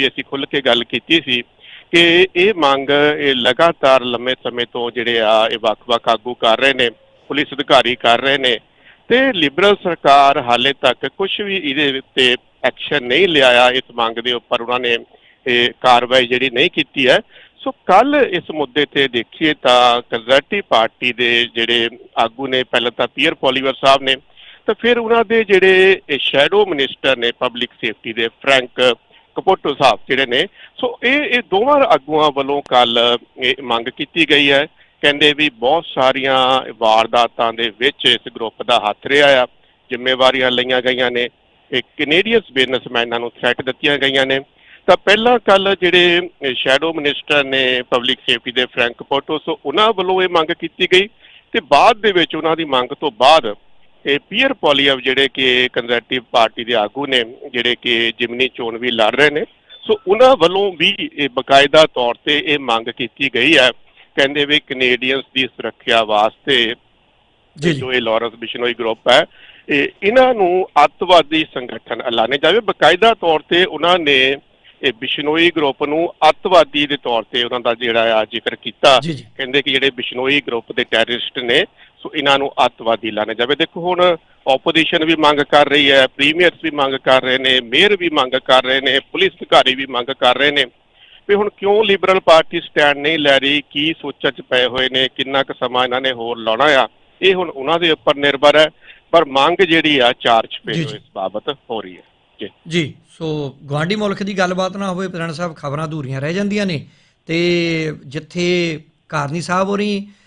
ਵੀ ਅਸੀਂ ਖੁੱਲ ਕੇ ਗੱਲ ਕੀਤੀ ਸੀ ਕਿ ਇਹ ਮੰਗ ਇਹ ਲਗਾਤਾਰ ਲੰਮੇ ਸਮੇਂ ਤੋਂ ਜਿਹੜੇ ਆ ਇਹ ਵੱਖ-ਵੱਖ ਆਗੂ ਕਰ ਰਹੇ ਨੇ, ਪੁਲਿਸ ਅਧਿਕਾਰੀ ਕਰ ਰਹੇ ਨੇ ਤੇ ਲਿਬਰਲ ਸਰਕਾਰ ਹਾਲੇ ਤੱਕ ਕੁਝ ਵੀ ਇਹਦੇ ਉੱਤੇ ਐਕਸ਼ਨ ਨਹੀਂ ਲਿਆਇਆ ਇਸ ਮੰਗ ਦੇ ਉੱਪਰ, ਉਹਨਾਂ ਨੇ ਇਹ ਕਾਰਵਾਈ ਜਿਹੜੀ ਨਹੀਂ ਕੀਤੀ ਹੈ। ਸੋ ਕੱਲ ਇਸ ਮੁੱਦੇ ਤੇ ਦੇਖੀਏ ਤਾਂ ਕੰਜ਼ਰਵੇਟਿਵ ਪਾਰਟੀ ਦੇ ਜਿਹੜੇ ਆਗੂ ਨੇ, ਪਹਿਲਾਂ ਤਾਂ ਪੀਅਰ ਪੋਲੀਵਰ ਸਾਹਿਬ ਨੇ, ਤਾਂ ਫਿਰ ਉਹਨਾਂ ਦੇ ਜਿਹੜੇ ਸ਼ੈਡੋ ਮਿਨਿਸਟਰ ਨੇ ਪਬਲਿਕ ਸੇਫਟੀ ਦੇ ਫਰੈਂਕ ਕਪੋਟੋ ਸਾਹਿਬ ਜਿਹੜੇ ਨੇ। ਸੋ ਇਹ ਇਹ ਦੋਵਾਂ ਆਗੂਆਂ ਵੱਲੋਂ ਕੱਲ ਇਹ ਮੰਗ ਕੀਤੀ ਗਈ ਹੈ। ਕਹਿੰਦੇ ਵੀ ਬਹੁਤ ਸਾਰੀਆਂ ਵਾਰਦਾਤਾਂ ਦੇ ਵਿੱਚ ਇਸ ਗਰੁੱਪ ਦਾ ਹੱਥ ਰਿਹਾ ਆ। ਜ਼ਿੰਮੇਵਾਰੀਆਂ ਲਈਆਂ ਗਈਆਂ ਨੇ। ਇਹ ਕੈਨੇਡੀਅਨਸ ਬਿਜ਼ਨਸਮੈਨਾਂ ਨੂੰ ਥ੍ਰੈਟ ਦਿੱਤੀਆਂ ਗਈਆਂ ਨੇ। ਤਾਂ ਪਹਿਲਾਂ ਕੱਲ ਜਿਹੜੇ ਸ਼ੈਡੋ ਮਿਨਿਸਟਰ ਨੇ ਪਬਲਿਕ ਸੇਫਟੀ ਦੇ ਫਰੈਂਕ ਪੋਟੋ ਸੋ ਉਹਨਾਂ ਵੱਲੋਂ ਇਹ ਮੰਗ ਕੀਤੀ ਗਈ। ਤੇ ਬਾਅਦ ਦੇ ਵਿੱਚ ਉਹਨਾਂ ਦੀ ਮੰਗ ਤੋਂ ਬਾਅਦ ਇਹ ਪੀਅਰ ਪੋਲੀਅਵ ਜਿਹੜੇ ਕਿ ਕੰਜ਼ਰਵੇਟਿਵ ਪਾਰਟੀ ਦੇ ਆਗੂ ਨੇ ਜਿਹੜੇ ਕਿ ਜਿਮਨੀ ਚੋਣ ਵੀ ਲੜ ਰਹੇ ਨੇ ਸੋ ਉਹਨਾਂ ਵੱਲੋਂ ਵੀ ਇਹ ਬਕਾਇਦਾ ਤੌਰ ਤੇ ਇਹ ਮੰਗ ਕੀਤੀ ਗਈ ਹੈ। ਕਹਿੰਦੇ ਵੀ ਕੈਨੇਡੀਅਨਸ ਦੀ ਸੁਰੱਖਿਆ ਵਾਸਤੇ ਜੀ ਇਹ ਲਾਰੈਂਸ ਬਿਸ਼ਨੋਈ ਗਰੁੱਪ ਹੈ ਇਹ ਇਹਨਾਂ ਨੂੰ ਅੱਤਵਾਦੀ ਸੰਗਠਨ ਐਲਾਨੇ ਜਾਵੇ। ਬਕਾਇਦਾ ਤੌਰ ਤੇ ਉਹਨਾਂ ਨੇ ਇਹ ਬਿਸ਼ਨੋਈ ਗਰੁੱਪ ਨੂੰ ਅੱਤਵਾਦੀ ਦੇ ਤੌਰ ਤੇ ਉਹਨਾਂ ਦਾ ਜਿਹੜਾ ਆ ਜ਼ਿਕਰ ਕੀਤਾ। ਕਹਿੰਦੇ ਕਿ ਜਿਹੜੇ ਬਿਸ਼ਨੋਈ ਗਰੁੱਪ ਦੇ ਟੈਰਰਿਸਟ ਨੇ ਸੋ ਇਹਨਾਂ ਨੂੰ ਅੱਤਵਾਦੀ ਐਲਾਨੇ ਜਾਵੇ। ਦੇਖੋ ਹੁਣ ਆਪੋਜੀਸ਼ਨ ਵੀ ਮੰਗ ਕਰ ਰਹੀ ਹੈ ਪ੍ਰੀਮੀਅਰਸ ਵੀ ਮੰਗ ਕਰ ਰਹੇ ਨੇ ਮੇਅਰ ਵੀ ਮੰਗ ਕਰ ਰਹੇ ਨੇ ਪੁਲਿਸ ਅਧਿਕਾਰੀ ਵੀ ਮੰਗ ਕਰ ਰਹੇ ਨੇ। ਵੀ ਹੁਣ ਕਿਉਂ ਲਿਬਰਲ ਪਾਰਟੀ ਸਟੈਂਡ ਨਹੀਂ ਲੈ ਰਹੀ? ਕੀ ਸੋਚਾਂ 'ਚ ਪਏ ਹੋਏ ਨੇ? ਕਿੰਨਾ ਕੁ ਸਮਾਂ ਇਹਨਾਂ ਨੇ ਹੋਰ ਲਾਉਣਾ ਆ? ਇਹ ਹੁਣ ਉਹਨਾਂ ਦੇ ਉੱਪਰ ਨਿਰਭਰ ਹੈ। ਪਰ ਮੰਗ ਜਿਹੜੀ ਆ ਚਾਰ ਜੀ, ਚਪੇੜੋ ਜੀ। ਇਸ ਬਾਬਤ ਹੋ ਰਹੀ ਹੈ। ਜੀ। ਸੋ ਗਵਾਂਢੀ ਮੁਲਕ ਦੀ ਗੱਲਬਾਤ ਨਾ ਹੋਵੇ ਪ੍ਰਧਾਨ ਸਾਹਿਬ ਖਬਰਾਂ ਅਧੂਰੀਆਂ ਰਹਿ ਜਾਂਦੀਆਂ ਨੇ। ਤੇ ਜਿੱਥੇ ਕਾਰਨੀ ਸਾਹਿਬ ਹੋਰੀ ਅਹ,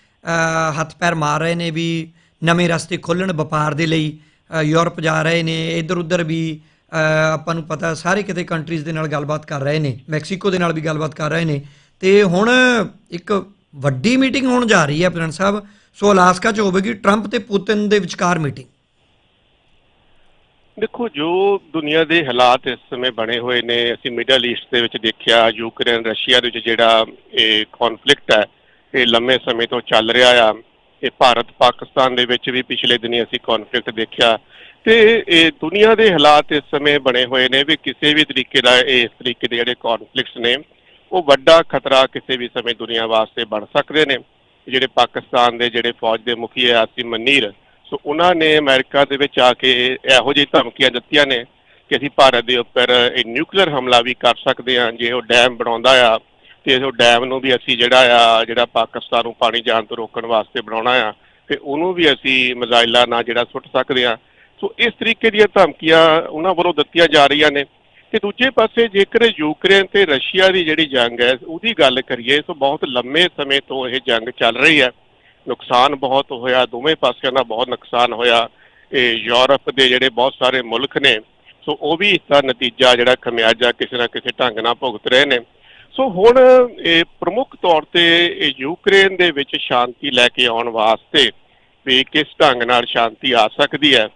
ਹੱਥ ਪੈਰ ਮਾਰ ਰਹੇ ਨੇ ਵੀ ਨਵੇਂ ਰਸਤੇ ਖੋਲਣ ਵਪਾਰ ਦੇ ਲਈ ਯੂਰਪ ਜਾ ਰਹੇ ਨੇ ਇੱਧਰ ਉੱਧਰ ਵੀ ਆਪਾਂ ਨੂੰ ਪਤਾ ਸਾਰੇ ਕਿਤੇ ਕੰਟਰੀਜ਼ ਦੇ ਨਾਲ ਗੱਲਬਾਤ ਕਰ ਰਹੇ ਨੇ, ਮੈਕਸੀਕੋ ਦੇ ਨਾਲ ਵੀ ਗੱਲਬਾਤ ਕਰ ਰਹੇ ਨੇ। ਤੇ ਹੁਣ ਇੱਕ ਵੱਡੀ ਮੀਟਿੰਗ ਹੋਣ ਜਾ ਰਹੀ ਹੈ ਪ੍ਰਧਾਨ ਸਾਹਿਬ, ਸੋ ਅਲਾਸਕਾ 'ਚ ਹੋਵੇਗੀ ਟਰੰਪ ਤੇ ਪੁਤਿਨ ਦੇ ਵਿਚਕਾਰ ਮੀਟਿੰਗ ਦੇਖੋ, ਜੋ ਦੁਨੀਆ ਦੇ ਹਾਲਾਤ ਇਸ ਸਮੇਂ ਬਣੇ ਹੋਏ ਨੇ, ਅਸੀਂ ਮਿਡਲ ਈਸਟ ਦੇ ਵਿੱਚ ਦੇਖਿਆ, ਯੂਕਰੇਨ, ਰਸ਼ੀਆ ਦੇ ਵਿੱਚ ਜਿਹੜਾ ਇਹ ਕਨਫਲਿਕਟ ਹੈ ਇਹ ਲੰਮੇ ਸਮੇਂ ਤੋਂ ਚੱਲ ਰਿਹਾ ਆ। ਇਹ ਭਾਰਤ ਪਾਕਿਸਤਾਨ ਦੇ ਵਿੱਚ ਵੀ ਪਿਛਲੇ ਦਿਨੀ ਅਸੀਂ ਕਨਫਲਿਕਟ ਦੇਖਿਆ। ਤੇ ਇਹ ਦੁਨੀਆ ਦੇ ਹਾਲਾਤ ਇਸ ਸਮੇਂ ਬਣੇ ਹੋਏ ਨੇ ਵੀ ਕਿਸੇ ਵੀ ਤਰੀਕੇ ਦਾ ਇਹ ਇਸ ਤਰੀਕੇ ਦੇ ਜਿਹੜੇ ਕਨਫਲਿਕਟਸ ਨੇ, ਉਹ ਵੱਡਾ ਖਤਰਾ ਕਿਸੇ ਵੀ ਸਮੇਂ ਦੁਨੀਆ ਵਾਸਤੇ ਬਣ ਸਕਦੇ ਨੇ। ਜਿਹੜੇ ਪਾਕਿਸਤਾਨ ਦੇ ਜਿਹੜੇ ਫੌਜ ਦੇ ਮੁਖੀ ਹੈ ਆਸਿਮ ਮਨੀਰ, ਸੋ ਉਹਨਾਂ ਨੇ ਅਮਰੀਕਾ ਦੇ ਵਿੱਚ ਆ ਕੇ ਇਹੋ ਜਿਹੀ ਧਮਕੀਆਂ ਦਿੱਤੀਆਂ ਨੇ ਕਿ ਅਸੀਂ ਭਾਰਤ ਦੇ ਉੱਪਰ ਇਹ ਨਿਊਕਲੀਅਰ ਹਮਲਾ ਵੀ ਕਰ ਸਕਦੇ ਹਾਂ, ਜੇ ਉਹ ਡੈਮ ਬਣਾਉਂਦਾ ਆ। ਤੇ ਉਹ ਡੈਮ ਨੂੰ ਵੀ ਅਸੀਂ ਜਿਹੜਾ ਆ, ਜਿਹੜਾ ਪਾਕਿਸਤਾਨ ਨੂੰ ਪਾਣੀ ਜਾਣ ਤੋਂ ਰੋਕਣ ਵਾਸਤੇ ਬਣਾਉਣਾ ਆ, ਤੇ ਉਹਨੂੰ ਵੀ ਅਸੀਂ ਮਿਜ਼ਾਈਲਾਂ ਨਾਲ ਜਿਹੜਾ ਸੁੱਟ ਸਕਦੇ ਆ। ਸੋ ਇਸ ਤਰੀਕੇ ਦੀਆਂ ਧਮਕੀਆਂ ਉਹਨਾਂ ਵੱਲੋਂ ਦਿੱਤੀਆਂ ਜਾ ਰਹੀਆਂ ਨੇ। ਤੇ ਦੂਜੇ ਪਾਸੇ ਜੇਕਰ ਯੂਕਰੇਨ ਤੇ ਰਸ਼ੀਆ ਦੀ ਜਿਹੜੀ ਜੰਗ ਹੈ, ਉਹਦੀ ਗੱਲ ਕਰੀਏ, ਸੋ ਬਹੁਤ ਲੰਮੇ ਸਮੇਂ ਤੋਂ ਇਹ ਜੰਗ ਚੱਲ ਰਹੀ ਹੈ। ਨੁਕਸਾਨ ਬਹੁਤ ਹੋਇਆ, ਦੋਵੇਂ ਪਾਸਿਆਂ ਦਾ ਬਹੁਤ ਨੁਕਸਾਨ ਹੋਇਆ। ਇਹ ਯੂਰਪ ਦੇ ਜਿਹੜੇ ਬਹੁਤ ਸਾਰੇ ਮੁਲਕ ਨੇ, ਸੋ ਉਹ ਵੀ ਇਸ ਦਾ ਨਤੀਜਾ ਜਿਹੜਾ ਖਮਿਆਜਾ ਕਿਸੇ ਨਾ ਕਿਸੇ ਢੰਗ ਨਾਲ ਭੁਗਤ ਰਹੇ ਨੇ। ਸੋ ਹੁਣ ਇਹ ਪ੍ਰਮੁੱਖ ਤੌਰ ਤੇ ਇਹ ਯੂਕਰੇਨ ਦੇ ਵਿੱਚ ਸ਼ਾਂਤੀ ਲੈ ਕੇ ਆਉਣ ਵਾਸਤੇ ਵੀ ਕਿਸ ਢੰਗ ਨਾਲ ਸ਼ਾਂਤੀ ਆ ਸਕਦੀ ਹੈ?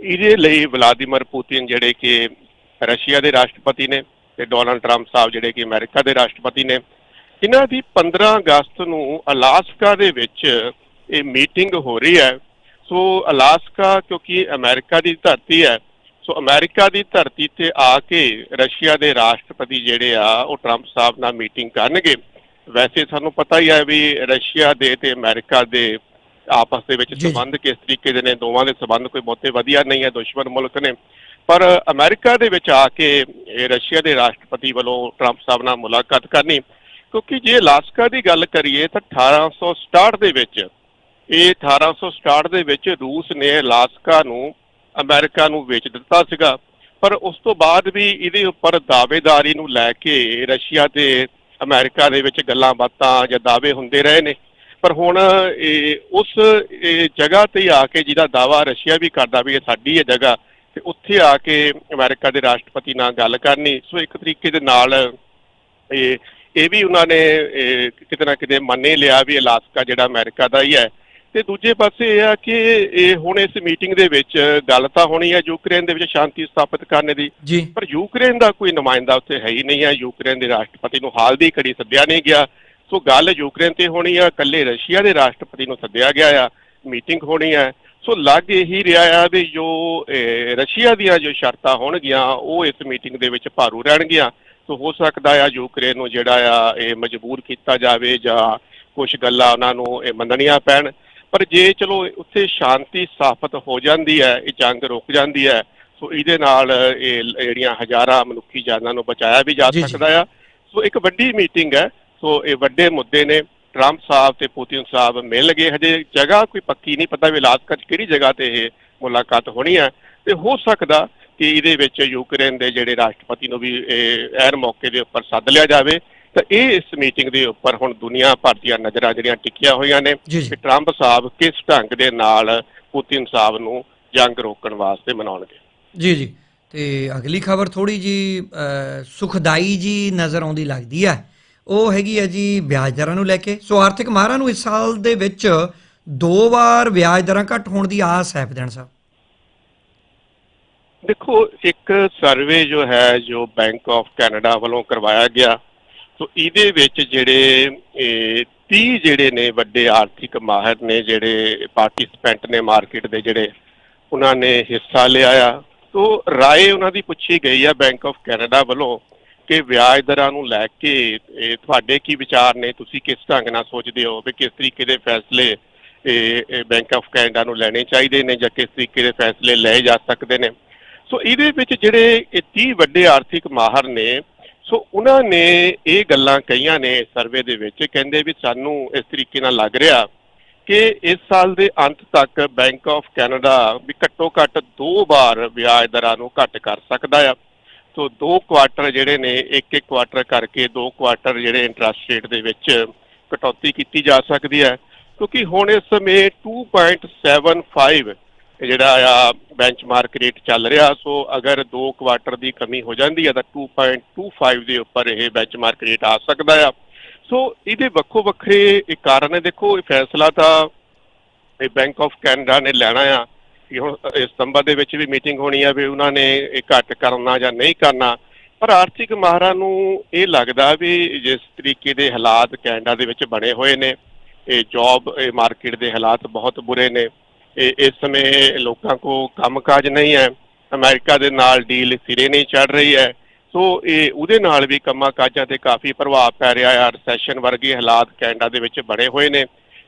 ਇਹਦੇ ਲਈ ਵਲਾਦੀਮੀਰ ਪੁਤਿਨ ਜਿਹੜੇ ਕਿ ਰਸ਼ੀਆ ਦੇ ਰਾਸ਼ਟਰਪਤੀ ਨੇ ਤੇ ਡੋਨਲਡ ਟਰੰਪ ਸਾਹਿਬ ਜਿਹੜੇ ਕਿ ਅਮਰੀਕਾ ਦੇ ਰਾਸ਼ਟਰਪਤੀ ਨੇ, ਇਹਨਾਂ ਦੀ 15 ਅਗਸਤ ਨੂੰ ਅਲਾਸਕਾ ਦੇ ਵਿੱਚ ਇਹ ਮੀਟਿੰਗ ਹੋ ਰਹੀ ਹੈ। ਸੋ ਅਲਾਸਕਾ ਕਿਉਂਕਿ ਅਮਰੀਕਾ ਦੀ ਧਰਤੀ ਹੈ ਸੋ ਅਮਰੀਕਾ ਦੀ ਧਰਤੀ ਤੇ ਆ ਕੇ ਰਸ਼ੀਆ ਦੇ ਰਾਸ਼ਟਰਪਤੀ ਜਿਹੜੇ ਆ ਉਹ ਟਰੰਪ ਸਾਹਿਬ ਨਾਲ ਮੀਟਿੰਗ ਕਰਨਗੇ ਵੈਸੇ ਸਾਨੂੰ ਪਤਾ ਹੀ ਹੈ ਵੀ ਰਸ਼ੀਆ ਦੇ ਤੇ ਅਮਰੀਕਾ ਦੇ ਆਪਸ ਦੇ ਵਿੱਚ। ਸਬੰਧ ਕਿਸ ਤਰੀਕੇ ਦੇ ਨੇ ਦੋਵਾਂ ਦੇ ਸਬੰਧ ਕੋਈ ਬਹੁਤੇ ਵਧੀਆ ਨਹੀਂ ਹੈ ਦੁਸ਼ਮਣ ਮੁਲਕ ਨੇ ਪਰ ਅਮਰੀਕਾ ਦੇ ਵਿੱਚ ਆ ਕੇ ਇਹ ਰਸ਼ੀਆ ਦੇ ਰਾਸ਼ਟਰਪਤੀ ਵੱਲੋਂ ਟਰੰਪ ਸਾਹਿਬ ਨਾਲ ਮੁਲਾਕਾਤ ਕਰਨੀ ਕਿਉਂਕਿ ਜੇ ਅਲਾਸਕਾ ਦੀ ਗੱਲ ਕਰੀਏ ਤਾਂ 1867 ਦੇ ਵਿੱਚ ਇਹ 1867 ਦੇ ਵਿੱਚ ਰੂਸ ਨੇ ਅਲਾਸਕਾ ਨੂੰ ਅਮਰੀਕਾ ਨੂੰ ਵੇਚ ਦਿੱਤਾ ਸੀਗਾ। ਪਰ ਉਸ ਤੋਂ ਬਾਅਦ ਵੀ ਇਹਦੇ ਉੱਪਰ ਦਾਅਵੇਦਾਰੀ ਨੂੰ ਲੈ ਕੇ ਰਸ਼ੀਆ ਤੇ ਅਮਰੀਕਾ ਦੇ ਵਿੱਚ ਗੱਲਾਂ ਬਾਤਾਂ ਜਾਂ ਦਾਅਵੇ ਹੁੰਦੇ ਰਹੇ ਨੇ। ਪਰ ਹੁਣ ਇਹ ਉਸ ਜਗ੍ਹਾ ਤੇ ਆ ਕੇ ਜਿਹਦਾ ਦਾਵਾ ਰਸ਼ੀਆ ਵੀ ਕਰਦਾ ਵੀ ਇਹ ਸਾਡੀ ਹੈ ਜਗ੍ਹਾ, ਤੇ ਉੱਥੇ ਆ ਕੇ ਅਮਰੀਕਾ ਦੇ ਰਾਸ਼ਟਰਪਤੀ ਨਾਲ ਗੱਲ ਕਰਨੀ। ਸੋ ਇੱਕ ਤਰੀਕੇ ਦੇ ਨਾਲ ਇਹ ਇਹ ਵੀ ਉਹਨਾਂ ਨੇ ਕਿਤੇ ਨਾ ਕਿਤੇ ਮੰਨੇ ਲਿਆ ਵੀ ਅਲਾਸਕਾ ਜਿਹੜਾ ਅਮਰੀਕਾ ਦਾ ਹੀ ਹੈ। ਤੇ ਦੂਜੇ ਪਾਸੇ ਇਹ ਆ ਕਿ ਇਹ ਹੁਣ ਇਸ ਮੀਟਿੰਗ ਦੇ ਵਿੱਚ ਗੱਲ ਤਾਂ ਹੋਣੀ ਹੈ ਯੂਕਰੇਨ ਦੇ ਵਿੱਚ ਸ਼ਾਂਤੀ ਸਥਾਪਿਤ ਕਰਨ ਦੀ। ਪਰ ਯੂਕਰੇਨ ਦਾ ਕੋਈ ਨੁਮਾਇੰਦਾ ਉੱਥੇ ਹੈ ਹੀ ਨਹੀਂ ਹੈ ਯੂਕਰੇਨ ਦੇ ਰਾਸ਼ਟਰਪਤੀ ਨੂੰ ਹਾਲ ਦੀ ਘੜੀ ਸੱਦਿਆ ਨਹੀਂ ਗਿਆ। ਸੋ ਗੱਲ ਯੂਕਰੇਨ ਤੇ ਹੋਣੀ ਆ ਇਕੱਲੇ ਰਸ਼ੀਆ ਦੇ ਰਾਸ਼ਟਰਪਤੀ ਨੂੰ ਸੱਦਿਆ ਗਿਆ ਆ ਮੀਟਿੰਗ ਹੋਣੀ ਹੈ ਸੋ ਲੱਗ ਇਹੀ ਰਿਹਾ ਆ ਵੀ ਜੋ ਰਸ਼ੀਆ ਦੀਆਂ ਜੋ ਸ਼ਰਤਾਂ ਹੋਣਗੀਆਂ ਉਹ ਇਸ ਮੀਟਿੰਗ ਦੇ ਵਿੱਚ ਭਾਰੂ ਰਹਿਣਗੀਆਂ। ਸੋ ਹੋ ਸਕਦਾ ਆ ਯੂਕਰੇਨ ਨੂੰ ਜਿਹੜਾ ਆ ਇਹ ਮਜਬੂਰ ਕੀਤਾ ਜਾਵੇ ਜਾਂ ਕੁਝ ਗੱਲਾਂ ਉਹਨਾਂ ਨੂੰ ਇਹ ਮੰਨਣੀਆਂ ਪੈਣ। ਪਰ ਜੇ ਚਲੋ ਉੱਥੇ ਸ਼ਾਂਤੀ ਸਥਾਪਿਤ ਹੋ ਜਾਂਦੀ ਹੈ ਇਹ ਜੰਗ ਰੁਕ ਜਾਂਦੀ ਹੈ ਸੋ ਇਹਦੇ ਨਾਲ ਇਹ ਜਿਹੜੀਆਂ ਹਜ਼ਾਰਾਂ ਮਨੁੱਖੀ ਜਾਨਾਂ ਨੂੰ ਬਚਾਇਆ ਵੀ ਜਾ। ਸਕਦਾ ਆ। ਸੋ ਇੱਕ ਵੱਡੀ ਮੀਟਿੰਗ ਹੈ ਸੋ ਇਹ ਵੱਡੇ ਮੁੱਦੇ ਨੇ। ਟਰੰਪ ਸਾਹਿਬ ਤੇ ਪੁਤਿਨ ਸਾਹਿਬ ਮਿਲ ਗਏ ਹਜੇ। ਜਗ੍ਹਾ ਕੋਈ ਪੱਕੀ ਨਹੀਂ ਪਤਾ ਵੀ ਲਾਸਕਾ 'ਚ ਕਿਹੜੀ ਜਗ੍ਹਾ ਤੇ ਇਹ ਮੁਲਾਕਾਤ ਹੋਣੀ ਹੈ। ਤੇ ਹੋ ਸਕਦਾ ਕਿ ਇਹਦੇ ਵਿੱਚ ਯੂਕਰੇਨ ਦੇ ਜਿਹੜੇ ਰਾਸ਼ਟਰਪਤੀ ਨੂੰ ਵੀ ਇਹ ਐਨ ਮੌਕੇ ਦੇ ਉੱਪਰ ਸੱਦ ਲਿਆ ਜਾਵੇ। ਤਾਂ ਇਹ ਇਸ ਮੀਟਿੰਗ ਦੇ ਉੱਪਰ ਹੁਣ ਦੁਨੀਆ ਭਰ ਦੀਆਂ ਨਜ਼ਰਾਂ ਜਿਹੜੀਆਂ ਟਿਕੀਆਂ ਹੋਈਆਂ ਨੇ ਕਿ ਟਰੰਪ ਸਾਹਿਬ ਕਿਸ ਢੰਗ ਦੇ ਨਾਲ ਪੁਤਿਨ ਸਾਹਿਬ ਨੂੰ ਜੰਗ ਰੋਕਣ ਵਾਸਤੇ ਮਨਾਉਣਗੇ। ਜੀ ਜੀ। ਤੇ ਅਗਲੀ ਖਬਰ ਥੋੜੀ ਜੀ ਸੁਖਦਾਈ ਜੀ ਨਜ਼ਰ ਆਉਂਦੀ ਲੱਗਦੀ ਹੈ। ਉਹ ਹੈਗੀ ਹੈ ਜੀ ਵਿਆਜ ਦਰਾਂ ਨੂੰ ਲੈ ਕੇ। ਸੋ ਆਰਥਿਕ ਮਾਹਰਾਂ ਨੂੰ ਇਸ ਸਾਲ ਦੇ ਵਿੱਚ ਦੋ ਵਾਰ ਵਿਆਜ ਦਰਾਂ ਘੱਟ ਹੋਣ ਦੀ ਆਸ ਹੈ ਵਿਧਾਨ ਸਾਹਿਬ ਦੇਖੋ ਇੱਕ ਸਰਵੇ ਜੋ ਹੈ ਜੋ ਬੈਂਕ ਆਫ ਕੈਨੇਡਾ ਵੱਲੋਂ ਕਰਵਾਇਆ ਗਿਆ ਸੋ ਇਹਦੇ ਵਿੱਚ ਜਿਹੜੇ, ਇਹ 30 ਜਿਹੜੇ ਨੇ ਵੱਡੇ ਆਰਥਿਕ ਮਾਹਰ ਨੇ, ਜਿਹੜੇ ਪਾਰਟਿਸਪੈਂਟ ਨੇ ਮਾਰਕੀਟ ਦੇ ਜਿਹੜੇ, ਉਹਨਾਂ ਨੇ ਹਿੱਸਾ ਲਿਆ ਆ। ਸੋ ਰਾਏ ਉਹਨਾਂ ਦੀ ਪੁੱਛੀ ਗਈ ਆ ਬੈਂਕ ਆਫ ਕੈਨੇਡਾ ਵੱਲੋਂ ਕਿ ਵਿਆਜ ਦਰਾਂ ਨੂੰ ਲੈ ਕੇ ਤੁਹਾਡੇ ਕੀ ਵਿਚਾਰ ਨੇ? ਤੁਸੀਂ ਕਿਸ ਢੰਗ ਨਾਲ ਸੋਚਦੇ ਹੋ ਵੀ ਕਿਸ ਤਰੀਕੇ ਦੇ ਫੈਸਲੇ, ਇਹ ਬੈਂਕ ਆਫ ਕੈਨੇਡਾ ਨੂੰ ਲੈਣੇ ਚਾਹੀਦੇ ਨੇ ਜਾਂ ਕਿਸ ਤਰੀਕੇ ਦੇ ਫੈਸਲੇ ਲਏ ਜਾ ਸਕਦੇ ਨੇ? ਸੋ ਇਹਦੇ ਵਿੱਚ ਜਿਹੜੇ ਇਹ 30 ਵੱਡੇ ਆਰਥਿਕ ਮਾਹਰ ਨੇ ਸੋ ਉਹਨਾਂ ਨੇ ਇਹ ਗੱਲਾਂ ਕਹੀਆਂ ਨੇ ਸਰਵੇ ਦੇ ਵਿੱਚ, ਕਹਿੰਦੇ ਵੀ ਸਾਨੂੰ ਇਸ ਤਰੀਕੇ ਨਾਲ ਲੱਗ ਰਿਹਾ ਕਿ ਇਸ ਸਾਲ ਦੇ ਅੰਤ ਤੱਕ ਬੈਂਕ ਆਫ ਕੈਨੇਡਾ ਵੀ ਘੱਟੋ ਘੱਟ ਦੋ ਵਾਰ ਵਿਆਜ ਦਰਾਂ ਨੂੰ ਘੱਟ ਕਰ ਸਕਦਾ ਆ। ਸੋ ਦੋ ਕੁਆਟਰ ਜਿਹੜੇ ਨੇ, ਇੱਕ ਇੱਕ ਕੁਆਟਰ ਕਰਕੇ ਦੋ ਕੁਆਟਰ ਜਿਹੜੇ ਇੰਟਰਸਟ ਰੇਟ ਦੇ ਵਿੱਚ ਕਟੌਤੀ ਕੀਤੀ ਜਾ ਸਕਦੀ ਹੈ। ਕਿਉਂਕਿ ਹੁਣ ਇਸ ਸਮੇਂ 2.75 ਇਹ ਜਿਹੜਾ ਆ ਬੈਂਚਮਾਰਕ ਰੇਟ ਚੱਲ ਰਿਹਾ, ਸੋ ਅਗਰ ਦੋ ਕੁਆਟਰ ਦੀ ਕਮੀ ਹੋ ਜਾਂਦੀ ਹੈ ਤਾਂ 2.25 ਦੇ ਉੱਪਰ ਇਹ ਬੈਂਚਮਾਰਕ ਰੇਟ ਆ ਸਕਦਾ ਆ। ਸੋ ਇਹਦੇ ਵੱਖੋ ਵੱਖਰੇ ਇਹ ਕਾਰਨ ਹੈ। ਦੇਖੋ, ਇਹ ਫੈਸਲਾ ਤਾਂ ਇਹ ਬੈਂਕ ਆਫ ਕੈਨੇਡਾ ਨੇ ਲੈਣਾ ਆ ਕਿ ਹੁਣ ਸਤੰਬਰ ਦੇ ਵਿੱਚ ਵੀ ਮੀਟਿੰਗ ਹੋਣੀ ਆ ਵੀ ਉਹਨਾਂ ਨੇ ਇਹ ਘੱਟ ਕਰਨਾ ਜਾਂ ਨਹੀਂ ਕਰਨਾ। ਪਰ ਆਰਥਿਕ ਮਾਹਰਾਂ ਨੂੰ ਇਹ ਲੱਗਦਾ ਵੀ ਜਿਸ ਤਰੀਕੇ ਦੇ ਹਾਲਾਤ ਕੈਨੇਡਾ ਦੇ ਵਿੱਚ ਬਣੇ ਹੋਏ ਨੇ, ਇਹ ਜੌਬ ਇਹ ਮਾਰਕੀਟ ਦੇ ਹਾਲਾਤ ਬਹੁਤ ਬੁਰੇ ਨੇ। ਇਸ ਸਮੇਂ ਲੋਕਾਂ ਕੋ ਕੰਮਕਾਜ ਨਹੀਂ ਹੈ, ਅਮਰੀਕਾ ਦੇ ਨਾਲ ਡੀਲ ਸਿਰੇ ਨਹੀਂ ਚੜ ਰਹੀ ਹੈ। ਸੋ ਇਹ ਉਹਦੇ ਨਾਲ ਵੀ ਕੰਮਾਂ ਕਾਜਾਂ ਤੇ ਕਾਫੀ ਪ੍ਰਭਾਵ ਪੈ ਰਿਹਾ ਹੈ। ਰਿਸੈਸ਼ਨ ਵਰਗੇ ਹਾਲਾਤ ਕੈਨੇਡਾ ਦੇ ਵਿੱਚ ਬਣੇ ਹੋਏ ਨੇ।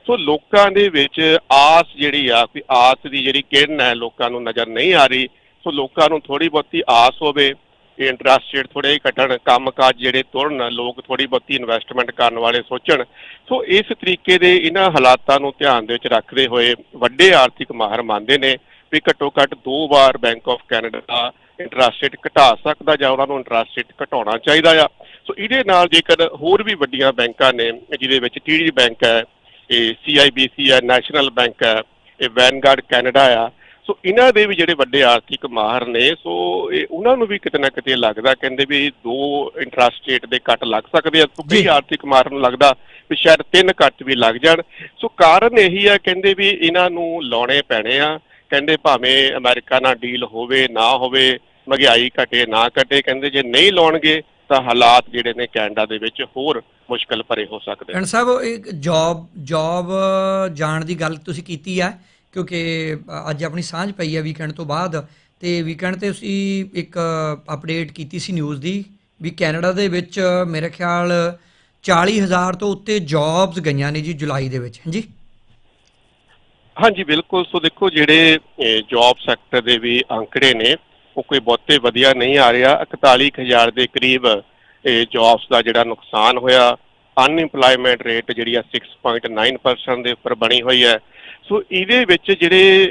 ਸੋ ਲੋਕਾਂ ਦੇ ਵਿੱਚ ਆਸ ਜਿਹੜੀ ਆ ਕੋਈ ਆਸ ਦੀ ਜਿਹੜੀ ਕਿਰਨ ਹੈ, ਲੋਕਾਂ ਨੂੰ ਨਜ਼ਰ ਨਹੀਂ ਆ ਰਹੀ। ਸੋ ਲੋਕਾਂ ਨੂੰ ਥੋੜੀ ਬਹੁਤੀ ਆਸ ਹੋਵੇ। ਇੰਟਰਸਟ ਰੇਟ ਥੋੜੇ ਘਟਣ, ਕੰਮਕਾਜ ਜਿਹੜੇ ਤੁਰਨ, ਲੋਕ ਥੋੜੀ ਬਹੁਤੀ ਇਨਵੈਸਟਮੈਂਟ ਕਰਨ ਵਾਲੇ ਸੋਚਣ। ਸੋ ਇਸ ਤਰੀਕੇ ਦੇ ਇਹਨਾਂ ਹਾਲਾਤਾਂ ਨੂੰ ਧਿਆਨ ਦੇ ਵਿੱਚ ਰੱਖਦੇ ਹੋਏ ਵੱਡੇ ਆਰਥਿਕ ਮਾਹਰ ਮੰਨਦੇ ਨੇ ਵੀ ਘੱਟੋ ਘੱਟ ਦੋ ਵਾਰ ਬੈਂਕ ਆਫ ਕੈਨੇਡਾ ਦਾ ਇੰਟਰਸਟ ਰੇਟ ਘਟਾ ਸਕਦਾ ਜਾਂ ਉਹਨਾਂ ਨੂੰ ਇੰਟਰਸਟ ਰੇਟ ਘਟਾਉਣਾ ਚਾਹੀਦਾ ਆ। ਸੋ ਇਹਦੇ ਨਾਲ ਜੇਕਰ ਹੋਰ ਵੀ ਵੱਡੀਆਂ ਬੈਂਕਾਂ ਨੇ, ਜਿਹਦੇ ਵਿੱਚ ਟੀਡੀ ਬੈਂਕ ਹੈ, ਇਹ ਸੀਆਈਬੀਸੀ ਹੈ ਨੈਸ਼ਨਲ ਬੈਂਕ ਹੈ, ਇਹ ਵੈਨਗਾਰਡ ਕੈਨੇਡਾ ਆ ਸੋ ਇਹਨਾਂ ਦੇ ਵੀ ਜਿਹੜੇ ਵੱਡੇ ਆਰਥਿਕ ਮਾਹਰ ਨੇ ਸੋ ਇਹ ਉਹਨਾਂ ਨੂੰ ਵੀ ਕਿਤੇ ਨਾ ਕਿਤੇ ਲੱਗਦਾ ਕਹਿੰਦੇ ਵੀ ਦੋ ਇੰਟਰਸਟ ਰੇਟ ਦੇ ਕੱਟ ਲੱਗ ਸਕਦੇ ਆ। ਸੋ ਕਈ। ਆਰਥਿਕ ਮਾਹਰ ਨੂੰ ਲੱਗਦਾ ਵੀ ਸ਼ਾਇਦ ਤਿੰਨ ਕੱਟ ਵੀ ਲੱਗ ਜਾਣ। ਸੋ ਕਾਰਨ ਇਹੀ ਆ ਕਹਿੰਦੇ ਵੀ ਇਹਨਾਂ ਨੂੰ ਲਾਉਣੇ ਪੈਣੇ ਆ। ਕਹਿੰਦੇ ਭਾਵੇਂ ਅਮਰੀਕਾ ਨਾਲ ਡੀਲ ਹੋਵੇ ਨਾ ਹੋਵੇ ਮਹਿੰਗਾਈ ਘਟੇ ਨਾ ਘਟੇ ਕਹਿੰਦੇ ਜੇ ਨਹੀਂ ਲਾਉਣਗੇ ਤਾਂ ਹਾਲਾਤ ਜਿਹੜੇ ਨੇ ਕੈਨੇਡਾ ਦੇ ਵਿੱਚ ਹੋਰ ਮੁਸ਼ਕਲ ਭਰੇ ਹੋ ਸਕਦੇ ਐਂਡ ਸਾਹਿਬ ਇੱਕ ਜੌਬ ਜੌਬ ਜਾਣ ਦੀ ਗੱਲ ਤੁਸੀਂ ਕੀਤੀ ਹੈ ਕਿਉਂਕਿ ਅੱਜ ਆਪਣੀ ਸਾਂਝ ਪਈ ਹੈ ਵੀਕਐਂਡ ਤੋਂ ਬਾਅਦ ਤੇ ਵੀਕਐਂਡ ਤੇ ਤੁਸੀਂ ਇੱਕ ਅਪਡੇਟ ਕੀਤੀ ਸੀ ਨਿਊਜ਼ ਦੀ ਵੀ ਕੈਨੇਡਾ ਦੇ ਵਿੱਚ ਮੇਰੇ ਖਿਆਲ 40000 ਤੋਂ ਉੱਤੇ ਜੌਬਸ ਗਈਆਂ ਨੇ ਜੀ ਜੁਲਾਈ ਦੇ ਵਿੱਚ, ਹਾਂਜੀ? ਹਾਂਜੀ, ਬਿਲਕੁਲ। ਸੋ ਦੇਖੋ, ਜਿਹੜੇ ਜੌਬ ਸੈਕਟਰ ਦੇ ਵੀ ਅੰਕੜੇ ਨੇ, ਉਹ ਕੋਈ ਬਹੁਤੇ ਵਧੀਆ ਨਹੀਂ ਆ ਰਿਹਾ। 41000 ਦੇ ਕਰੀਬ ਇਹ ਜੌਬਸ ਦਾ ਜਿਹੜਾ ਨੁਕਸਾਨ ਹੋਇਆ। ਅਨਇੰਪਲੋਇਮੈਂਟ ਰੇਟ ਜਿਹੜੀ ਆ 6.9% ਦੇ ਉੱਪਰ ਬਣੀ ਹੋਈ ਹੈ। ਸੋ ਇਹਦੇ ਵਿੱਚ ਜਿਹੜੇ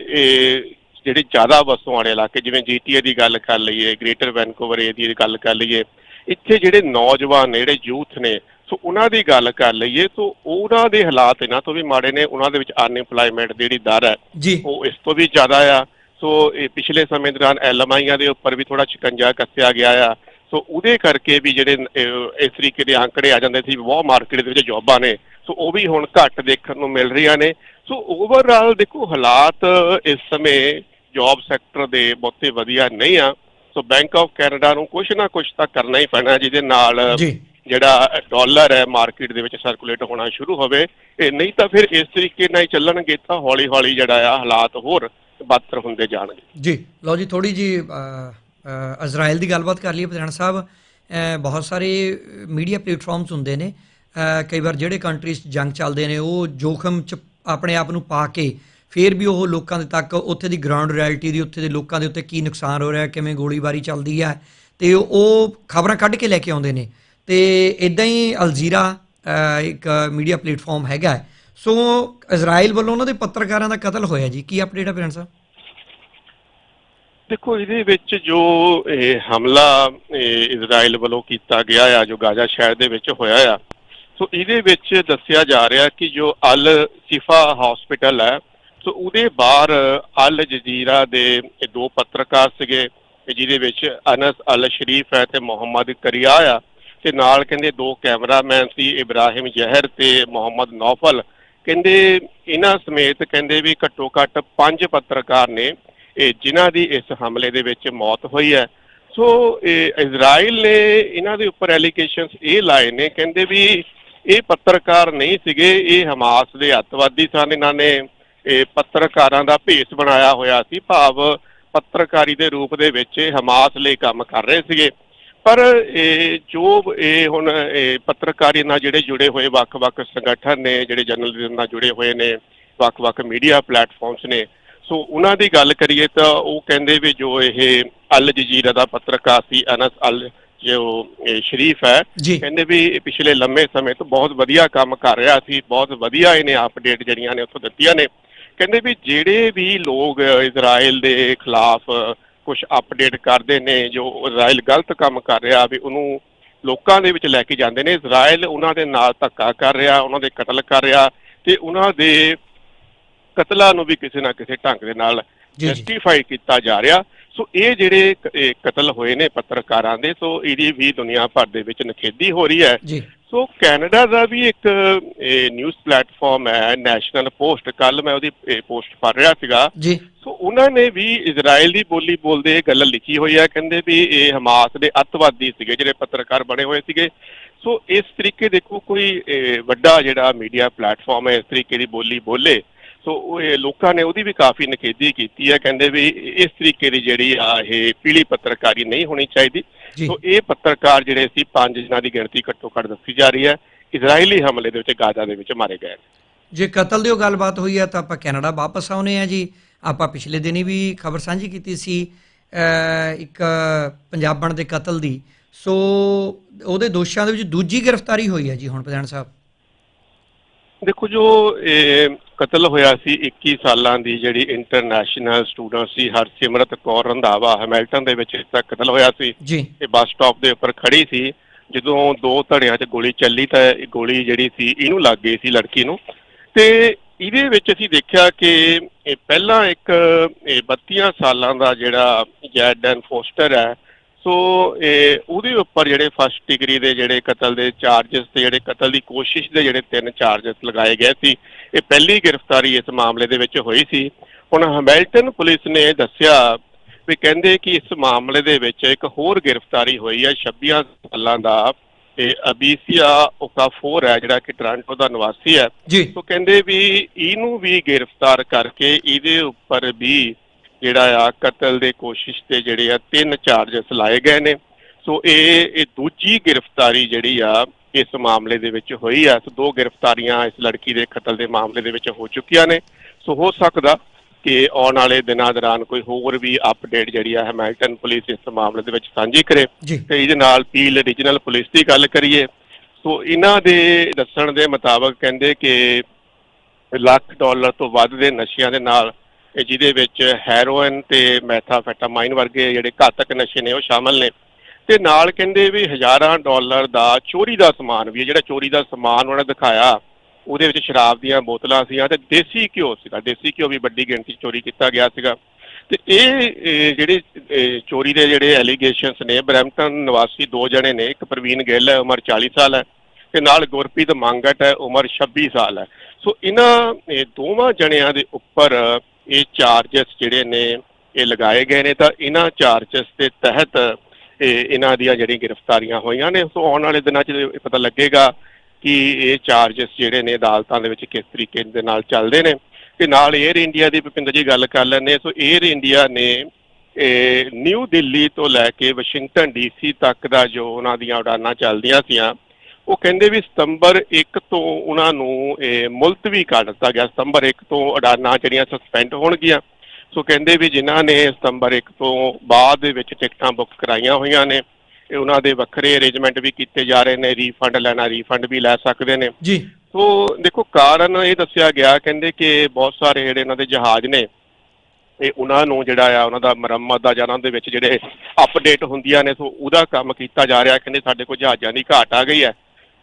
ਜਿਹੜੇ ਜ਼ਿਆਦਾ ਵਸੋਂ ਵਾਲੇ ਇਲਾਕੇ ਜਿਵੇਂ ਜੀਟੀਏ ਦੀ ਗੱਲ ਕਰ ਲਈਏ ਗ੍ਰੇਟਰ ਵੈਨਕੂਵਰ ਏਰੀਆ ਦੀ ਗੱਲ ਕਰ ਲਈਏ ਇੱਥੇ ਜਿਹੜੇ ਨੌਜਵਾਨ ਨੇ ਜਿਹੜੇ ਯੂਥ ਨੇ ਸੋ ਉਹਨਾਂ ਦੀ ਗੱਲ ਕਰ ਲਈਏ ਸੋ ਉਹਨਾਂ ਦੇ ਹਾਲਾਤ ਇਹਨਾਂ ਤੋਂ ਵੀ ਮਾੜੇ ਨੇ ਉਹਨਾਂ ਦੇ ਵਿੱਚ ਅਨਇੰਪਲੋਇਮੈਂਟ ਦੀ ਜਿਹੜੀ ਦਰ ਹੈ ਉਹ ਇਸ ਤੋਂ ਵੀ ਜ਼ਿਆਦਾ ਆ। ਸੋ ਇਹ ਪਿਛਲੇ ਸਮੇਂ ਦੌਰਾਨ ਐਲਐਮਆਈਆਂ ਦੇ ਉੱਪਰ ਵੀ ਥੋੜਾ ਸ਼ਿਕੰਜਾ ਕੱਸਿਆ ਗਿਆ ਆ। ਸੋ ਉਹਦੇ ਕਰਕੇ ਵੀ ਜਿਹੜੇ ਇਸ ਤਰੀਕੇ ਦੇ ਅੰਕੜੇ ਆ ਜਾਂਦੇ ਸੀ ਬਹੁਤ ਮਾਰਕੀਟ ਦੇ ਵਿੱਚ ਜੌਬਾਂ ਨੇ। ਸੋ ਉਹ ਵੀ ਹੁਣ ਘੱਟ ਦੇਖਣ ਨੂੰ ਮਿਲ ਰਹੀਆਂ ਨੇ। ਸੋ ਓਵਰਆਲ ਦੇਖੋ ਹਾਲਾਤ ਇਸ ਸਮੇਂ ਜੌਬ ਸੈਕਟਰ ਦੇ ਬਹੁਤੇ ਵਧੀਆ ਨਹੀਂ ਆ। ਸੋ ਬੈਂਕ ਆਫ ਕੈਨੇਡਾ ਨੂੰ ਕੁਝ ਨਾ ਕੁਝ ਤਾਂ ਕਰਨਾ ਹੀ ਪੈਣਾ ਜਿਹਦੇ ਨਾਲ ਜਿਹੜਾ ਡਾਲਰ ਹੈ ਮਾਰਕੀਟ ਦੇ ਵਿੱਚ ਸਰਕੂਲੇਟ ਹੋਣਾ ਸ਼ੁਰੂ ਹੋਵੇ। ਇਹ ਨਹੀਂ ਤਾਂ ਫਿਰ ਇਸ ਤਰੀਕੇ ਨਾਲ ਹੀ ਚੱਲਣਗੇ ਤਾਂ ਹੌਲੀ ਹੌਲੀ ਜਿਹੜਾ ਆ ਹਾਲਾਤ ਹੋਰ ਬਦਤਰ ਹੁੰਦੇ ਜਾਣਗੇ। ਜੀ। ਲਓ ਜੀ ਥੋੜੀ ਜੀ ਇਜ਼ਰਾਈਲ ਦੀ ਗੱਲਬਾਤ ਕਰ ਲਈਏ ਪ੍ਰਧਾਨ ਸਾਹਿਬ ਬਹੁਤ ਸਾਰੇ ਮੀਡੀਆ ਪਲੇਟਫਾਰਮਸ ਹੁੰਦੇ ਨੇ ਕਈ ਵਾਰ ਜਿਹੜੇ ਕੰਟਰੀਜ਼ 'ਚ ਜੰਗ ਚੱਲਦੇ ਨੇ, ਉਹ ਜੋਖਮ ਚ ਆਪਣੇ ਆਪ ਨੂੰ ਪਾ ਕੇ ਫਿਰ ਵੀ ਉਹ ਲੋਕਾਂ ਦੇ ਤੱਕ ਉੱਥੇ ਦੀ ਗਰਾਊਂਡ ਰਿਐਲਿਟੀ ਦੀ, ਉੱਥੇ ਦੇ ਲੋਕਾਂ ਦੇ ਉੱਤੇ ਕੀ ਨੁਕਸਾਨ ਹੋ ਰਿਹਾ, ਕਿਵੇਂ ਗੋਲੀਬਾਰੀ ਚੱਲਦੀ ਹੈ ਤੇ ਉਹ ਖਬਰਾਂ ਕੱਢ ਕੇ ਲੈ ਕੇ ਆਉਂਦੇ ਨੇ। ਤੇ ਇਦਾਂ ਹੀ ਅਲਜੀਰਾ ਇੱਕ ਮੀਡੀਆ ਪਲੇਟਫਾਰਮ ਹੈਗਾ ਸੋ ਇਜ਼ਰਾਈਲ ਵੱਲੋਂ ਉਹਨਾਂ ਦੇ ਪੱਤਰਕਾਰਾਂ ਦਾ ਕਤਲ ਹੋਇਆ ਜੀ, ਕੀ ਅਪਡੇਟ ਹੈ ਪ੍ਰਿੰਸ ਸਾਹਿਬ? ਦੇਖੋ, ਇਹਦੇ ਵਿੱਚ ਜੋ, ਇਹ ਹਮਲਾ ਇਜ਼ਰਾਈਲ ਵੱਲੋਂ ਕੀਤਾ ਗਿਆ ਆ, ਜੋ ਗਾਜ਼ਾ ਸ਼ਹਿਰ ਦੇ ਵਿੱਚ ਹੋਇਆ ਆ, ਸੋ ਇਹਦੇ ਵਿੱਚ ਦੱਸਿਆ ਜਾ ਰਿਹਾ ਕਿ ਜੋ ਅਲ ਸਿਫਾ ਹਸਪੀਟਲ ਹੈ, ਸੋ ਉਹਦੇ ਬਾਹਰ ਅਲ ਜਜ਼ੀਰਾ ਦੇ ਇਹ ਦੋ ਪੱਤਰਕਾਰ ਸੀਗੇ, ਜਿਹਦੇ ਵਿੱਚ ਅਨਸ ਅਲ ਸ਼ਰੀਫ ਹੈ ਤੇ ਮੁਹੰਮਦ ਕਰੀਆ ਆ, ਤੇ ਨਾਲ ਕਹਿੰਦੇ ਦੋ ਕੈਮਰਾਮੈਨ ਸੀ, ਇਬਰਾਹਿਮ ਜ਼ਹਿਰ ਤੇ ਮੁਹੰਮਦ ਨੌਫਲ। ਕਹਿੰਦੇ, ਇਹਨਾਂ ਸਮੇਤ ਕਹਿੰਦੇ ਵੀ ਘੱਟੋ ਘੱਟ ਪੰਜ ਪੱਤਰਕਾਰ ਨੇ ਇਹ ਜਿਨ੍ਹਾਂ ਦੀ ਇਸ ਹਮਲੇ ਦੇ ਵਿੱਚ ਮੌਤ ਹੋਈ ਹੈ। ਸੋ, ਇਹ ਇਜ਼ਰਾਈਲ ਨੇ ਇਹਨਾਂ ਦੇ ਉੱਪਰ ਐਲੀਗੇਸ਼ਨਸ ਇਹ ਲਾਏ ਨੇ, ਕਹਿੰਦੇ ਵੀ ਇਹ ਪੱਤਰਕਾਰ ਨਹੀਂ ਸੀਗੇ, ਇਹ ਹਮਾਸ ਦੇ ਅੱਤਵਾਦੀ ਸਨ, ਇਹਨਾਂ ਨੇ ਇਹ ਪੱਤਰਕਾਰਾਂ ਦਾ ਭੇਸ ਬਣਾਇਆ ਹੋਇਆ ਸੀ। ਭਾਵ ਪੱਤਰਕਾਰੀ ਦੇ ਰੂਪ ਦੇ ਵਿੱਚ ਹਮਾਸ ਲਈ ਕੰਮ ਕਰ ਰਹੇ ਸੀਗੇ। ਪਰ ਇਹ ਜੋ ਇਹ ਹੁਣ ਇਹ ਪੱਤਰਕਾਰੀ ਨਾਲ ਜਿਹੜੇ ਜੁੜੇ ਹੋਏ ਵੱਖ-ਵੱਖ ਸੰਗਠਨ ਨੇ, ਜਿਹੜੇ ਜਰਨਲਿਜ਼ਮ ਨਾਲ ਜੁੜੇ ਹੋਏ ਨੇ, ਵੱਖ-ਵੱਖ ਮੀਡੀਆ ਪਲੇਟਫਾਰਮਸ ਨੇ ਸੋ ਉਹਨਾਂ ਦੀ ਗੱਲ ਕਰੀਏ ਤਾਂ ਉਹ ਕਹਿੰਦੇ ਵੀ ਜੋ ਇਹ ਅਲ ਜਜ਼ੀਰਾ ਦਾ ਪੱਤਰਕਾਰ ਸੀ ਅਨਸ ਅਲ ਜੋ ਸ਼ਰੀਫ ਹੈ ਕਹਿੰਦੇ ਵੀ ਪਿਛਲੇ ਲੰਮੇ ਸਮੇਂ ਤੋਂ ਬਹੁਤ ਵਧੀਆ ਕੰਮ ਕਰ ਰਿਹਾ ਸੀ ਬਹੁਤ ਵਧੀਆ ਇਹਨੇ ਅਪਡੇਟ ਜਿਹੜੀਆਂ ਨੇ ਉੱਥੋਂ ਦਿੱਤੀਆਂ ਨੇ। ਕਹਿੰਦੇ ਵੀ ਜਿਹੜੇ ਵੀ ਲੋਕ ਇਜ਼ਰਾਈਲ ਦੇ ਖਿਲਾਫ ਕੁਝ ਅਪਡੇਟ ਕਰਦੇ ਨੇ ਜੋ ਇਜ਼ਰਾਈਲ ਗਲਤ ਕੰਮ ਕਰ ਰਿਹਾ ਵੀ ਉਹਨੂੰ ਲੋਕਾਂ ਦੇ ਵਿੱਚ ਲੈ ਕੇ ਜਾਂਦੇ ਨੇ ਇਜ਼ਰਾਈਲ ਉਹਨਾਂ ਦੇ ਨਾਲ ਧੱਕਾ ਕਰ ਰਿਹਾ ਉਹਨਾਂ ਦੇ ਕਤਲ ਕਰ ਰਿਹਾ ਤੇ ਉਹਨਾਂ ਦੇ ਕਤਲਾਂ ਨੂੰ ਵੀ ਕਿਸੇ ਨਾ ਕਿਸੇ ਢੰਗ ਦੇ ਨਾਲ ਜਸਟੀਫਾਈ ਕੀਤਾ ਜਾ ਰਿਹਾ। ਸੋ ਇਹ ਜਿਹੜੇ ਕਤਲ ਹੋਏ ਨੇ ਪੱਤਰਕਾਰਾਂ ਦੇ ਸੋ ਇਹਦੀ ਵੀ ਦੁਨੀਆ ਭਰ ਦੇ ਵਿੱਚ ਨਖੇਦੀ ਹੋ ਰਹੀ ਹੈ। ਸੋ ਕੈਨੇਡਾ ਦਾ ਵੀ ਇੱਕ ਨਿਊਜ਼ ਪਲੇਟਫਾਰਮ ਹੈ ਨੈਸ਼ਨਲ ਪੋਸਟ ਕੱਲ ਮੈਂ ਉਹਦੀ ਪੋਸਟ ਪੜ੍ਹ ਰਿਹਾ ਸੀਗਾ। ਜੀ। ਸੋ ਉਹਨਾਂ ਨੇ ਵੀ ਇਜ਼ਰਾਈਲ ਦੀ ਬੋਲੀ ਬੋਲਦੇ ਇਹ ਗੱਲ ਲਿਖੀ ਹੋਈ ਹੈ। ਕਹਿੰਦੇ ਵੀ ਇਹ ਹਮਾਸ ਦੇ ਅੱਤਵਾਦੀ ਸੀਗੇ ਜਿਹੜੇ ਪੱਤਰਕਾਰ ਬਣੇ ਹੋਏ ਸੀਗੇ। ਸੋ ਇਸ ਤਰੀਕੇ ਦੇਖੋ ਕੋਈ ਵੱਡਾ ਜਿਹੜਾ ਮੀਡੀਆ ਪਲੇਟਫਾਰਮ ਹੈ ਇਸ ਤਰੀਕੇ ਦੀ ਬੋਲੀ ਬੋਲੇ ਸੋ ਉਹ ਇਹ ਲੋਕਾਂ ਨੇ ਉਹਦੀ ਵੀ ਕਾਫੀ ਨਖੇਦੀ ਕੀਤੀ ਹੈ ਕਹਿੰਦੇ ਵੀ ਇਸ ਤਰੀਕੇ ਦੀ ਜਿਹੜੀ ਆ ਇਹ ਪੀਲੀ ਪੱਤਰਕਾਰੀ ਨਹੀਂ ਹੋਣੀ ਚਾਹੀਦੀ। ਸੋ ਇਹ ਪੱਤਰਕਾਰ ਜਿਹੜੇ ਸੀ ਪੰਜ ਜਿਨ੍ਹਾਂ ਦੀ ਗਿਣਤੀ ਘੱਟੋ ਘੱਟ ਦੱਸੀ ਜਾ ਰਹੀ ਹੈ ਇਜ਼ਰਾਈਲੀ ਹਮਲੇ ਦੇ ਵਿੱਚ ਗਾਜ਼ਾ ਦੇ ਵਿੱਚ ਮਾਰੇ ਗਏ ਜੇ ਕਤਲ ਦੀ ਉਹ ਗੱਲਬਾਤ ਹੋਈ ਹੈ ਤਾਂ ਆਪਾਂ ਕੈਨੇਡਾ ਵਾਪਸ ਆਉਨੇ ਆ ਜੀ। ਆਪਾਂ ਪਿਛਲੇ ਦਿਨੀ ਵੀ ਖਬਰ ਸਾਂਝੀ ਕੀਤੀ ਸੀ ਇੱਕ ਪੰਜਾਬਣ ਦੇ ਕਤਲ ਦੀ। ਸੋ ਉਹਦੇ ਦੋਸ਼ਾਂ ਦੇ ਵਿੱਚ ਦੂਜੀ ਗ੍ਰਿਫਤਾਰੀ ਹੋਈ ਹੈ ਜੀ ਹੁਣ ਪ੍ਰਧਾਨ ਸਾਹਿਬ। ਦੇਖੋ ਜੋ ਕਤਲ ਹੋਇਆ ਸੀ 21 ਸਾਲਾਂ ਦੀ ਜਿਹੜੀ ਇੰਟਰਨੈਸ਼ਨਲ ਸਟੂਡੈਂਟ ਸੀ ਹਰਸਿਮਰਤ ਕੌਰ ਰੰਧਾਵਾ ਹੈਮਿਲਟਨ ਦੇ ਵਿੱਚ ਇਸ ਦਾ ਕਤਲ ਹੋਇਆ ਸੀ ਜੀ। ਇਹ ਬੱਸ ਸਟਾਪ ਦੇ ਉੱਪਰ ਖੜੀ ਸੀ। ਜਦੋਂ ਦੋ ਧੜਿਆਂ 'ਚ ਗੋਲੀ ਚੱਲੀ ਤਾਂ ਇਹ ਗੋਲੀ ਜਿਹੜੀ ਸੀ ਇਹਨੂੰ ਲੱਗ ਗਈ ਸੀ ਲੜਕੀ ਨੂੰ। ਤੇ ਇਹਦੇ ਵਿੱਚ ਅਸੀਂ ਦੇਖਿਆ ਕਿ ਇਹ ਪਹਿਲਾਂ ਇੱਕ ਇਹ 32 ਸਾਲਾਂ ਦਾ ਜਿਹੜਾ ਜੈਡਨ ਫੋਸਟਰ ਹੈ ਸੋ ਇਹ ਉਹਦੇ ਉੱਪਰ ਜਿਹੜੇ ਫਸਟ ਡਿਗਰੀ ਦੇ ਜਿਹੜੇ ਕਤਲ ਦੇ ਚਾਰजेस ਤੇ ਜਿਹੜੇ ਕਤਲ ਦੀ ਕੋਸ਼ਿਸ਼ ਦੇ ਜਿਹੜੇ ਤਿੰਨ ਚਾਰजेस ਲਗਾਏ ਗਏ ਸੀ ਇਹ ਪਹਿਲੀ ਗ੍ਰਿਫਤਾਰੀ ਇਸ ਮਾਮਲੇ ਦੇ ਵਿੱਚ ਹੋਈ ਸੀ। ਹੁਣ ਹੈਮਿਲਟਨ ਪੁਲਿਸ ਨੇ ਦੱਸਿਆ ਵੀ ਕਹਿੰਦੇ ਕਿ ਇਸ ਮਾਮਲੇ ਦੇ ਵਿੱਚ ਇੱਕ ਹੋਰ ਗ੍ਰਿਫਤਾਰੀ ਹੋਈ ਹੈ 26 ਸਾਲਾਂ ਦਾ ਇਹ ਅਬੀਸੀਆ ਓਕਾਫੋਰ ਹੈ ਜਿਹੜਾ ਕਿ ਟ੍ਰਾਂਟੋ ਦਾ ਨਿਵਾਸੀ ਹੈ। ਸੋ ਕਹਿੰਦੇ ਵੀ ਇਹਨੂੰ ਵੀ ਗ੍ਰਿਫਤਾਰ ਕਰਕੇ ਇਹਦੇ ਉੱਪਰ ਵੀ ਜਿਹੜਾ ਆ ਕਤਲ ਦੇ ਕੋਸ਼ਿਸ਼ ਤੇ ਜਿਹੜੇ ਆ ਤਿੰਨ ਚਾਰजेस ਲਾਏ ਗਏ ਨੇ। ਸੋ ਇਹ ਇਹ ਦੂਜੀ ਗ੍ਰਿਫਤਾਰੀ ਜਿਹੜੀ ਆ ਇਸ ਮਾਮਲੇ ਦੇ ਵਿੱਚ ਹੋਈ ਆ। ਸੋ ਦੋ ਗ੍ਰਿਫਤਾਰੀਆਂ ਇਸ ਲੜਕੀ ਦੇ ਕਤਲ ਦੇ ਮਾਮਲੇ ਦੇ ਵਿੱਚ ਹੋ ਚੁੱਕੀਆਂ ਨੇ। ਸੋ ਹੋ ਸਕਦਾ ਕਿ ਆਉਣ ਵਾਲੇ ਦਿਨਾਂ ਦੌਰਾਨ ਕੋਈ ਹੋਰ ਵੀ ਅਪਡੇਟ ਜਿਹੜੀ ਆ ਹੈਮਿਲਟਨ ਪੁਲਿਸ ਇਸ ਮਾਮਲੇ ਦੇ ਵਿੱਚ ਸਾਂਝੀ ਕਰੇ। ਤੇ ਇਹਦੇ ਨਾਲ ਪੀਲ ਰੀਜਨਲ ਪੁਲਿਸ ਦੀ ਗੱਲ ਕਰੀਏ। ਸੋ ਇਹਨਾਂ ਦੇ ਦੱਸਣ ਦੇ ਮੁਤਾਬਕ ਕਹਿੰਦੇ ਕਿ ਲੱਖ ਡਾਲਰ ਤੋਂ ਵੱਧ ਦੇ ਨਸ਼ਿਆਂ ਦੇ ਨਾਲ ਜਿਹਦੇ ਵਿੱਚ ਹੈਰੋਇਨ ਤੇ ਮੈਥਾਫੈਟਾਮਾਈਨ ਵਰਗੇ ਜਿਹੜੇ ਘਾਤਕ ਨਸ਼ੇ ਨੇ, ਉਹ ਸ਼ਾਮਲ ਨੇ। ਤੇ ਨਾਲ ਕਹਿੰਦੇ ਵੀ ਹਜ਼ਾਰਾਂ ਡਾਲਰ ਦਾ ਚੋਰੀ ਦਾ ਸਮਾਨ ਵੀ ਹੈ, ਜਿਹੜਾ ਚੋਰੀ ਦਾ ਸਮਾਨ ਉਹਨਾਂ ਨੇ ਦਿਖਾਇਆ, ਉਹਦੇ ਵਿੱਚ ਸ਼ਰਾਬ ਦੀਆਂ ਬੋਤਲਾਂ ਸੀਗੀਆਂ ਤੇ ਦੇਸੀ ਘਿਓ ਸੀਗਾ। ਦੇਸੀ ਘਿਓ ਵੀ ਵੱਡੀ ਗਿਣਤੀ 'ਚ ਚੋਰੀ ਕੀਤਾ ਗਿਆ ਸੀਗਾ। ਤੇ ਇਹ ਇਹ ਜਿਹੜੇ ਚੋਰੀ ਦੇ ਜਿਹੜੇ ਐਲੀਗੇਸ਼ਨਸ ਨੇ, ਬਰੈਂਪਟਨ ਨਿਵਾਸੀ ਦੋ ਜਣੇ ਨੇ, ਇੱਕ ਪ੍ਰਵੀਨ ਗਿੱਲ ਹੈ ਉਮਰ 40 ਸਾਲ ਹੈ ਤੇ ਨਾਲ ਗੁਰਪ੍ਰੀਤ ਮੰਗਟ ਹੈ, ਉਮਰ 26 ਸਾਲ ਹੈ। ਸੋ ਇਹਨਾਂ ਦੋਵਾਂ ਜਣਿਆਂ ਦੇ ਉੱਪਰ ਇਹ ਚਾਰजेस ਜਿਹੜੇ ਨੇ, ਇਹ ਲਗਾਏ ਗਏ ਨੇ ਤਾਂ ਇਹਨਾਂ ਚਾਰजेस ਦੇ ਤਹਿਤ ਇਹਨਾਂ ਦੀਆਂ ਜਿਹੜੀਆਂ ਗ੍ਰਿਫਤਾਰੀਆਂ ਹੋਈਆਂ ਨੇ, ਸੋ ਆਉਣ ਵਾਲੇ ਦਿਨਾਂ 'ਚ ਪਤਾ ਲੱਗੇਗਾ ਕਿ ਇਹ ਚਾਰजेस ਜਿਹੜੇ ਨੇ ਅਦਾਲਤਾਂ ਦੇ ਵਿੱਚ ਕਿਸ ਤਰੀਕੇ ਦੇ ਨਾਲ ਚੱਲਦੇ ਨੇ। ਤੇ ਨਾਲ 에ਅਰ ਇੰਡੀਆ ਦੀ ਭਪਿੰਦਰ ਜੀ ਗੱਲ ਕਰ ਲੈਣੇ ਸੋ 에ਅਰ ਇੰਡੀਆ ਨੇ ਇਹ ਨਿਊ ਦਿੱਲੀ ਤੋਂ ਲੈ ਕੇ ਵਾਸ਼ਿੰਗਟਨ ਡੀਸੀ ਤੱਕ ਦਾ ਜੋ ਉਹਨਾਂ ਦੀਆਂ ਉਡਾਨਾਂ ਚੱਲਦੀਆਂ ਸੀਆਂ ਉਹ ਕਹਿੰਦੇ ਵੀ ਸਤੰਬਰ 1 ਤੋਂ ਉਹਨਾਂ ਨੂੰ ਇਹ ਮੁਲਤਵੀ ਕਰ ਦਿੱਤਾ ਗਿਆ। ਸਤੰਬਰ 1 ਤੋਂ ਉਡਾਨਾਂ ਜਿਹੜੀਆਂ ਸਸਪੈਂਡ ਹੋਣਗੀਆਂ। ਸੋ ਕਹਿੰਦੇ ਵੀ ਜਿਨ੍ਹਾਂ ਨੇ ਸਤੰਬਰ 1 ਤੋਂ ਬਾਅਦ ਦੇ ਵਿੱਚ ਟਿਕਟਾਂ ਬੁੱਕ ਕਰਾਈਆਂ ਹੋਈਆਂ ਨੇ ਇਹ ਉਹਨਾਂ ਦੇ ਵੱਖਰੇ ਅਰੇਂਜਮੈਂਟ ਵੀ ਕੀਤੇ ਜਾ ਰਹੇ ਨੇ ਰੀਫੰਡ ਲੈਣਾ ਰੀਫੰਡ ਵੀ ਲੈ ਸਕਦੇ ਨੇ। ਜੀ। ਸੋ ਦੇਖੋ ਕਾਰਨ ਇਹ ਦੱਸਿਆ ਗਿਆ ਕਹਿੰਦੇ ਕਿ ਬਹੁਤ ਸਾਰੇ ਜਿਹੜੇ ਇਹਨਾਂ ਦੇ ਜਹਾਜ਼ ਨੇ ਇਹ ਉਹਨਾਂ ਨੂੰ ਜਿਹੜਾ ਆ ਉਹਨਾਂ ਦਾ ਮੁਰੰਮਤ ਦਾ ਜਾਂ ਉਹਨਾਂ ਦੇ ਵਿੱਚ ਜਿਹੜੇ ਅਪਡੇਟ ਹੁੰਦੀਆਂ ਨੇ ਸੋ ਉਹਦਾ ਕੰਮ ਕੀਤਾ ਜਾ ਰਿਹਾ। ਕਹਿੰਦੇ ਸਾਡੇ ਕੋਲ ਜਹਾਜ਼ਾਂ ਦੀ ਘਾਟ ਆ ਗਈ ਹੈ।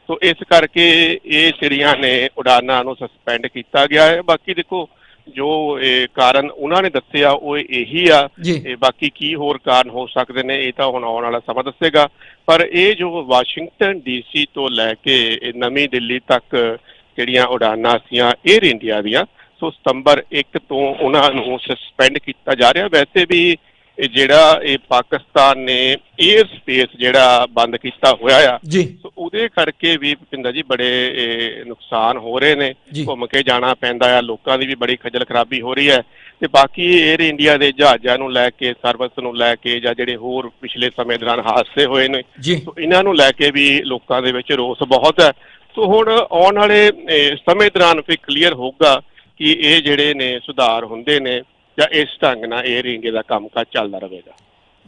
ਸੋ ਇਸ ਕਰਕੇ ਇਹ ਜਿਹੜੀਆਂ ਨੇ ਉਡਾਨਾਂ ਨੂੰ ਸਸਪੈਂਡ ਕੀਤਾ ਗਿਆ ਹੈ। ਬਾਕੀ ਦੇਖੋ ਜੋ ਇਹ ਕਾਰਨ ਉਹਨਾਂ ਨੇ ਦੱਸਿਆ ਉਹ ਇਹੀ ਆ। ਇਹ ਬਾਕੀ ਕੀ ਹੋਰ ਕਾਰਨ ਹੋ ਸਕਦੇ ਨੇ ਇਹ ਤਾਂ ਹੁਣ ਆਉਣ ਵਾਲਾ ਸਮਾਂ ਦੱਸੇਗਾ। ਪਰ ਇਹ ਜੋ ਵਾਸ਼ਿੰਗਟਨ ਡੀਸੀ ਤੋਂ ਲੈ ਕੇ ਨਵੀਂ ਦਿੱਲੀ ਤੱਕ ਜਿਹੜੀਆਂ ਉਡਾਨਾਂ ਸੀਆਂ 에ਅਰ ਇੰਡੀਆ ਦੀਆਂ ਸੋ ਸਤੰਬਰ 1 ਤੋਂ ਉਹਨਾਂ ਨੂੰ ਸਸਪੈਂਡ ਕੀਤਾ ਜਾ ਰਿਹਾ। ਵੈਸੇ ਵੀ ਇਹ ਜਿਹੜਾ ਇਹ ਪਾਕਿਸਤਾਨ ਨੇ 에ਅਰ ਸਪੇਸ ਜਿਹੜਾ ਬੰਦ ਕੀਤਾ ਹੋਇਆ ਆ ਜੀ। ਸੋ ਉਹਦੇ ਕਰਕੇ ਵੀ ਭਿੰਦਰ ਜੀ ਬੜੇ ਨੁਕਸਾਨ ਹੋ ਰਹੇ ਨੇ। ਘੁੰਮ ਕੇ ਜਾਣਾ ਪੈਂਦਾ ਆ ਲੋਕਾਂ ਦੀ ਵੀ ਬੜੀ ਖੱਜਲ ਖਰਾਬੀ ਹੋ ਰਹੀ ਹੈ। ਤੇ ਬਾਕੀ 에ਅਰ ਇੰਡੀਆ ਦੇ ਜਹਾਜ਼ਾਂ ਨੂੰ ਲੈ ਕੇ ਸਰਵਿਸ ਨੂੰ ਲੈ ਕੇ ਜਾਂ ਜਿਹੜੇ ਹੋਰ ਪਿਛਲੇ ਸਮੇਂ ਦੌਰਾਨ ਹਾਦਸੇ ਹੋਏ ਨੇ ਸੋ ਇਹਨਾਂ ਨੂੰ ਲੈ ਕੇ ਵੀ ਲੋਕਾਂ ਦੇ ਵਿੱਚ ਰੋਸ ਬਹੁਤ ਹੈ। ਸੋ ਹੁਣ ਆਉਣ ਵਾਲੇ ਸਮੇਂ ਦੌਰਾਨ ਫਿਰ ਕਲੀਅਰ ਹੋਊਗਾ ਕਿ ਇਹ ਜਿਹੜੇ ਨੇ ਸੁਧਾਰ ਹੁੰਦੇ ਨੇ ਜਾਂ ਇਸ ਢੰਗ ਨਾਲ 에ਅਰ ਇੰਡੀਆ ਦਾ ਕੰਮਕਾਜ ਚੱਲਦਾ ਰਹੇਗਾ।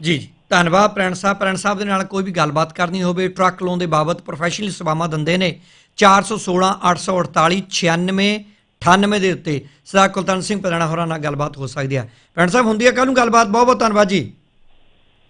ਜੀ ਜੀ। ਧੰਨਵਾਦ ਪ੍ਰੈਣ ਸਾਹਿਬ। ਪ੍ਰੈਣ ਸਾਹਿਬ ਦੇ ਨਾਲ ਕੋਈ ਵੀ ਗੱਲਬਾਤ ਕਰਨੀ ਹੋਵੇ, ਟਰੱਕ ਲੋਨ ਦੇ ਬਾਬਤ ਪ੍ਰੋਫੈਸ਼ਨਲ ਸੇਵਾਵਾਂ ਦਿੰਦੇ ਨੇ 416 848 96 98 ਦੇ ਉੱਤੇ। ਸਰਦਾਰ ਕੁਲਤਾਨ ਸਿੰਘ ਪਰਾਣਾ ਹੋਰਾਂ ਨਾਲ ਗੱਲਬਾਤ ਹੋ ਸਕਦੀ ਹੈ। ਪ੍ਰੈਣ ਸਾਹਿਬ, ਹੁੰਦੀ ਹੈ ਕੱਲ ਨੂੰ ਗੱਲਬਾਤ। ਬਹੁਤ ਬਹੁਤ ਧੰਨਵਾਦ ਜੀ।